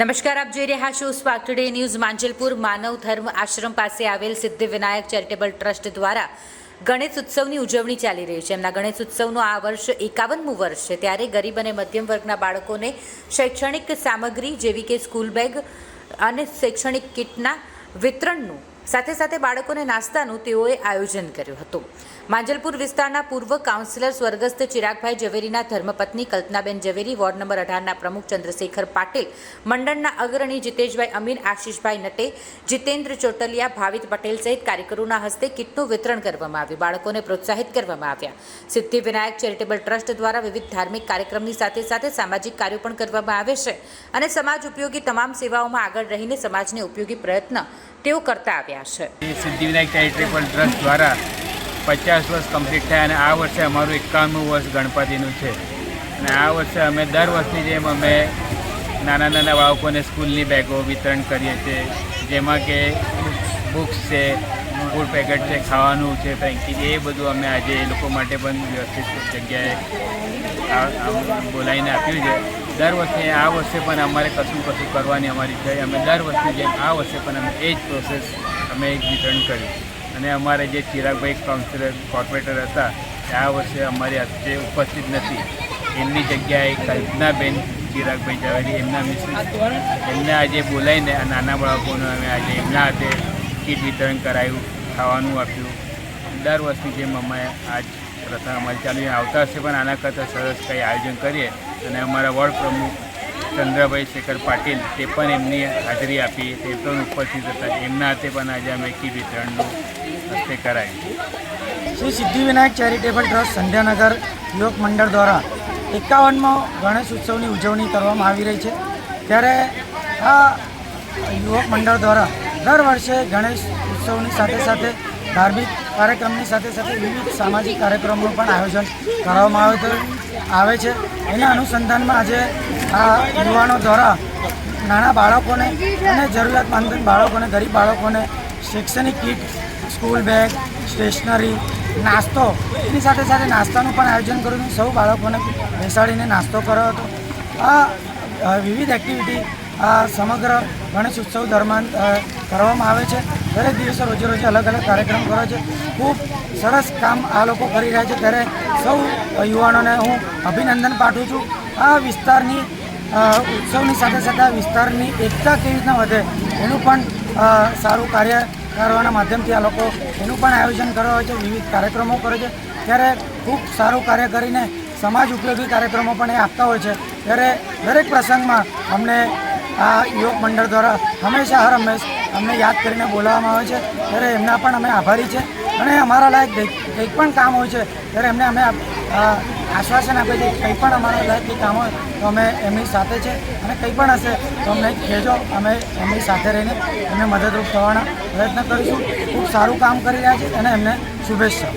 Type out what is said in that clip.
નમસ્કાર, આપ જોઈ રહ્યા છો spark today news Manjalpur. Manav Dharma Ashram પાસે આવેલ સિદ્ધિવિનાયક ચેરિટેબલ ટ્રસ્ટ દ્વારા ગણેશ ઉત્સવની ઉજવણી ચાલી રહી છે. એમના ગણેશ ઉત્સવનો આ વર્ષ એકાવનમું વર્ષ છે. ત્યારે ગરીબ અને મધ્યમ વર્ગના બાળકોને શૈક્ષણિક સામગ્રી જેવી કે સ્કૂલ બેગ અને શૈક્ષણિક કિટના વિતરણનું સાથે સાથે બાળકોને નાસ્તાનું તેઓએ આયોજન કર્યું હતું. માંજલપુર વિસ્તારના પૂર્વ કાઉન્સિલર સ્વર્ગસ્થ ચિરાગભાઈ ઝવેરીના ધર્મપત્ની કલ્પનાબેન ઝવેરી, વોર્ડ નંબર અઢારના પ્રમુખ ચંદ્રશેખર પાટીલ, મંડળના અગ્રણી જીતેશભાઈ અમીન આશીષભાઈ નટે, જીતેન્દ્ર ચોટલિયા, ભાવિત પટેલ સહિત કાર્યકરોના હસ્તે કિટનું વિતરણ કરવામાં આવ્યું. બાળકોને પ્રોત્સાહિત કરવામાં આવ્યા. સિદ્ધિ વિનાયક ચેરિટેબલ ટ્રસ્ટ દ્વારા વિવિધ ધાર્મિક કાર્યક્રમની સાથે સાથે સામાજિક કાર્યો પણ કરવામાં આવે છે અને સમાજ ઉપયોગી તમામ સેવાઓમાં આગળ રહીને સમાજને ઉપયોગી પ્રયત્ન તેઓ કરતા આવ્યા છે. સિદ્ધિવિનાયક ચેરિટેબલ ટ્રસ્ટ દ્વારા પચાસ વર્ષ કમ્પ્લીટ થયા અને આ વર્ષે અમારું એકાણું વર્ષ ગણપતિનું છે. અને આ વર્ષે અમે દર વર્ષની જેમ અમે નાના નાના બાળકોને સ્કૂલની બેગો વિતરણ કરીએ છીએ, જેમાં કે બુક્સ છે, ફૂડ પેકેટ છે, ખાવાનું છે ફ્રેન્કી એ બધું અમે આજે એ લોકો માટે પણ વ્યવસ્થિત જગ્યાએ બોલાવીને આપ્યું છે. દર વર્ષે આ વર્ષે પણ અમારે કશું કશું કરવાની અમારી છે અમે દર વર્ષની જેમ આ વર્ષે પણ અમે એ જ પ્રોસેસ અમે વિતરણ કર્યું. અને અમારે જે ચિરાગભાઈ કાઉન્સિલર કોર્પોરેટર હતા આ વર્ષે અમારી અત્યારે ઉપસ્થિત નથી, એમની જગ્યાએ કલ્પનાબેન ચિરાગભાઈ ઝાવેરી, એમના મિસિસ, એમને આજે બોલાવીને આ નાના બાળકોને અમે આજે એમના હાથે કીટ વિતરણ કરાયું, ખાવાનું આપ્યું. દર વર્ષની જેમ અમે આજ પ્રથા અમારી ચાલુ આવતા વર્ષે પણ આના કરતાં સરસ કંઈ આયોજન કરીએ અને અમારા વોર્ડ પ્રમુખ ચંદ્રભાઈ શેખર પાટીલ, તે પણ એમની હાજરી આપી. તે પણ ઉપસ્થિત હતા એમના હાથે પણ આજે અમે કી વિતરણનું હસ્તે કરાયું શ્રી સિદ્ધિવિનાયક ચેરિટેબલ ટ્રસ્ટ સંધ્યાનગર યુવક મંડળ દ્વારા એકાવનમો ગણેશ ઉત્સવની ઉજવણી કરવામાં આવી રહી છે. ત્યારે આ યુવક મંડળ દ્વારા દર વર્ષે ગણેશ ઉત્સવની સાથે સાથે ધાર્મિક કાર્યક્રમની સાથે સાથે વિવિધ સામાજિક કાર્યક્રમનું પણ આયોજન કરવામાં આવે છે આવે છે. એના અનુસંધાનમાં આજે આ યુવાનો દ્વારા નાના બાળકોને અને જરૂરિયાતમંદ બાળકોને, ગરીબ બાળકોને શૈક્ષણિક કીટ, સ્કૂલ બેગ, સ્ટેશનરી, નાસ્તો, એની સાથે સાથે નાસ્તાનું પણ આયોજન કર્યું સૌ બાળકોને બેસાડીને નાસ્તો કર્યો હતો. આ વિવિધ એક્ટિવિટી આ સમગ્ર ગણેશ ઉત્સવ દરમિયાન કરવામાં આવે છે. દરેક દિવસે રોજે રોજે અલગ અલગ કાર્યક્રમ કરે છે. ખૂબ સરસ કામ આ લોકો કરી રહ્યા છે. ત્યારે સૌ યુવાનોને હું અભિનંદન પાઠવું છું. આ વિસ્તારની ઉત્સવની સાથે સાથે આ વિસ્તારની એકતા કેવી રીતના વધે એનું પણ સારું કાર્ય કરવાના માધ્યમથી આ લોકો એનું પણ આયોજન કરવા હોય છે. વિવિધ કાર્યક્રમો કરે છે. ત્યારે ખૂબ સારું કાર્ય કરીને સમાજ ઉપયોગી કાર્યક્રમો પણ એ આપતા હોય છે. ત્યારે દરેક પ્રસંગમાં અમને આ યુવક મંડળ દ્વારા હંમેશા હર હંમેશ અમને યાદ કરીને બોલાવવામાં આવે છે. ત્યારે એમના પણ અમે આભારી છે. અને અમારા લાયક કંઈક પણ કામ હોય છે, ત્યારે એમને અમે આશ્વાસન આપે છે કંઈ પણ અમારા લાયક કામ હોય તો અમે એમની સાથે છે. અને કંઈ પણ હશે તો અમને કહેજો, અમે એમની સાથે રહીને એમને મદદરૂપ થવાના પ્રયત્ન કરીશું. ખૂબ સારું કામ કરી રહ્યા છે અને એમને શુભેચ્છા